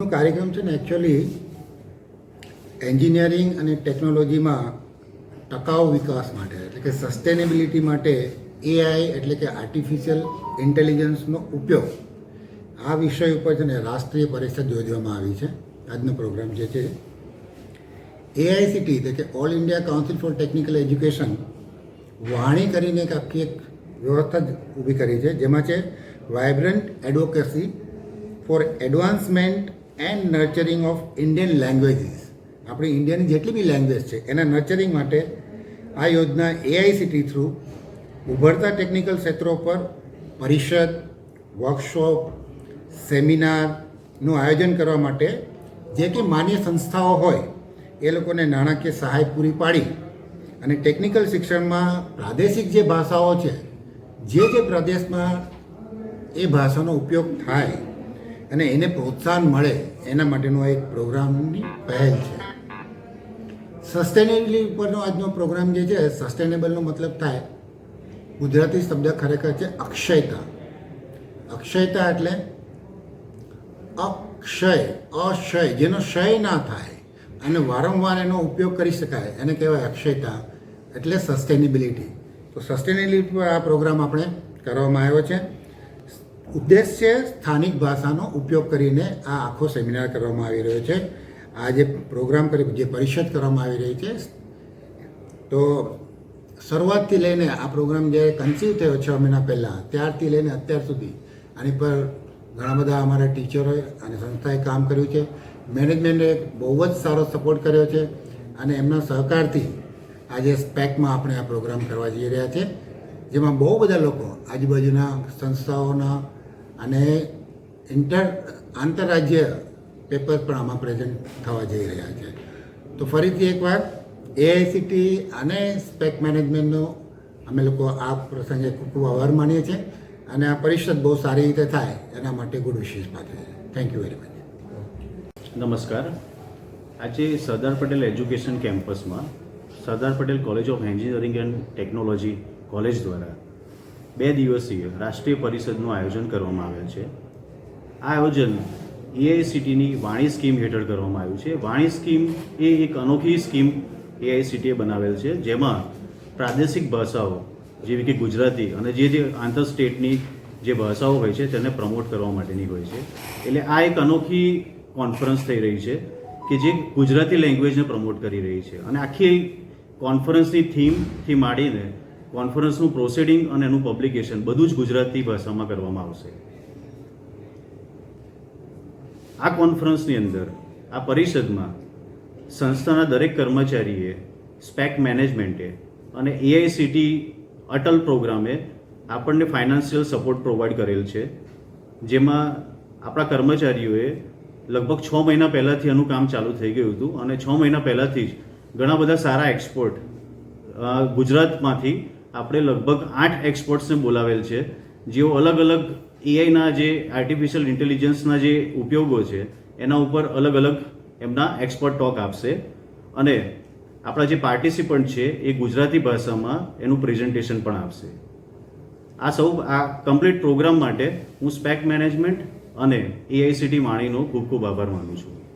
કાર્યક્રમ છે ને એકચ્યુઅલી એન્જિનિયરિંગ અને ટેકનોલોજીમાં ટકાઉ વિકાસ માટે, એટલે કે સસ્ટેનેબિલિટી માટે એઆઈ એટલે કે આર્ટિફિશિયલ ઇન્ટેલિજન્સનો ઉપયોગ. આ વિષય ઉપર છે ને, રાષ્ટ્રીય પરિષદ યોજવામાં આવી છે. આજનો પ્રોગ્રામ જે છે એઆઈસીટી એટલે કે all India council for technical education વાણી કરીને એક આખી એક વ્યવસ્થા જ ઊભી કરી છે, જેમાં છે vibrant advocacy for advancement and nurturing of Indian languages આપણી ઇન્ડિયાની જેટલી બી લેંગ્વેજ છે, એના નર્ચરિંગ માટે આ યોજના એઆઈસીટી થ્રુ ઉભરતા ટેકનિકલ ક્ષેત્રો પર પરિષદ વર્કશોપ સેમિનારનું આયોજન કરવા માટે જે કે માન્ય સંસ્થાઓ હોય, એ લોકોને નાણાકીય સહાય પૂરી પાડી અને ટેકનિકલ શિક્ષણમાં પ્રાદેશિક જે ભાષાઓ છે, જે જે પ્રદેશમાં એ ભાષાનો ઉપયોગ થાય અને એને પ્રોત્સાહન મળે એના માટેનો એક પ્રોગ્રામની પહેલ છે. સસ્ટેનેબિલિટી ઉપરનો આજનો પ્રોગ્રામ જે છે સસ્ટેનેબલનો મતલબ થાય, ગુજરાતી શબ્દ ખરેખર છે અક્ષયતા. અક્ષયતા એટલે અક્ષય અક્ષય જેનો ક્ષય ના થાય અને વારંવાર એનો ઉપયોગ કરી શકાય, એને કહેવાય અક્ષયતા, એટલે સસ્ટેનેબિલિટી તો સસ્ટેનેબિલિટી પર આ પ્રોગ્રામ આપણે કરવામાં આવ્યો છે. ઉદ્દેશ છે સ્થાનિક ભાષાનો ઉપયોગ કરીને આ આખો સેમિનાર કરવામાં આવી રહ્યો છે. આ જે પ્રોગ્રામ કરી, જે પરિષદ કરવામાં આવી રહી છે. તો શરૂઆતથી લઈને આ પ્રોગ્રામ જે કન્સીવ થયો છ મહિના પહેલાં, ત્યારથી લઈને અત્યાર સુધી આની પર ઘણા બધા અમારા ટીચરોએ અને સંસ્થાએ કામ કર્યું છે. મેનેજમેન્ટે બહુ જ સારો સપોર્ટ કર્યો છે અને એમના સહકારથી આજે સ્પેકમાં આપણે આ પ્રોગ્રામ કરવા જઈ રહ્યા છે. જેમાં બહુ બધા લોકો આજુબાજુના સંસ્થાઓના અને ઇન્ટર આંતરરાજ્ય પેપર પણ આમાં પ્રેઝન્ટ થવા જઈ રહ્યા છે. તો ફરીથી એકવાર એઆઈસીટી અને સ્પેક મેનેજમેન્ટનો અમે લોકો આ પ્રસંગે ખૂબ ખૂબ આભાર માનીએ છીએ અને આ પરિષદ બહુ સારી રીતે થાય એના માટે ગુડ વિશેષ પાત્ર છે થેન્ક યુ વેરી મચ નમસ્કાર. આજે સરદાર પટેલ એજ્યુકેશન કેમ્પસમાં Sardar Patel college of engineering and technology college દ્વારા બે દિવસીય રાષ્ટ્રીય પરિષદનું આયોજન કરવામાં આવેલ છે. આ આયોજન એઆઈસીટીની વાણી સ્કીમ હેઠળ કરવામાં આવ્યું છે. વાણી સ્કીમ એ એક અનોખી સ્કીમ એઆઈસીટીએ બનાવેલ છે, જેમાં પ્રાદેશિક ભાષાઓ જેવી કે ગુજરાતી અને જે જે આંતર સ્ટેટની જે ભાષાઓ હોય છે તેને પ્રમોટ કરવા માટેની હોય છે. એટલે આ એક અનોખી કોન્ફરન્સ થઈ રહી છે કે જે ગુજરાતી લેંગ્વેજને પ્રમોટ કરી રહી છે. અને આખી કોન્ફરન્સની થીમથી માંડીને કોન્ફરન્સનું પ્રોસિડિંગ અને એનું પબ્લિકેશન બધું જ ગુજરાતી ભાષામાં કરવામાં આવશે. આ કોન્ફરન્સની અંદર, આ પરિષદમાં સંસ્થાના દરેક કર્મચારીએ, સ્પેક મેનેજમેન્ટે અને એઆઈસીટી અટલ પ્રોગ્રામે આપણને ફાઇનાન્શિયલ સપોર્ટ પ્રોવાઈડ કરેલ છે. જેમાં આપણા કર્મચારીઓએ લગભગ છ મહિના પહેલાંથી આનું કામ ચાલુ થઈ ગયું હતું અને છ મહિના પહેલાંથી જ ઘણા બધા સારા એક્સપોર્ટ ગુજરાતમાંથી આપણે લગભગ આઠ એક્સપર્ટ્સને બોલાવેલ છે, જેઓ અલગ અલગ એઆઈના જે આર્ટિફિશિયલ ઇન્ટેલિજન્સના જે ઉપયોગો છે, એના ઉપર અલગ અલગ એમના એક્સપર્ટ ટોક આપશે. અને આપણા જે પાર્ટિસિપન્ટ છે એ ગુજરાતી ભાષામાં એનું પ્રેઝન્ટેશન પણ આપશે. આ સૌ, આ કમ્પ્લીટ પ્રોગ્રામ માટે હું સ્પેક મેનેજમેન્ટ અને એઆઈસીટી વાણીનો ખૂબ ખૂબ આભાર માનું છું.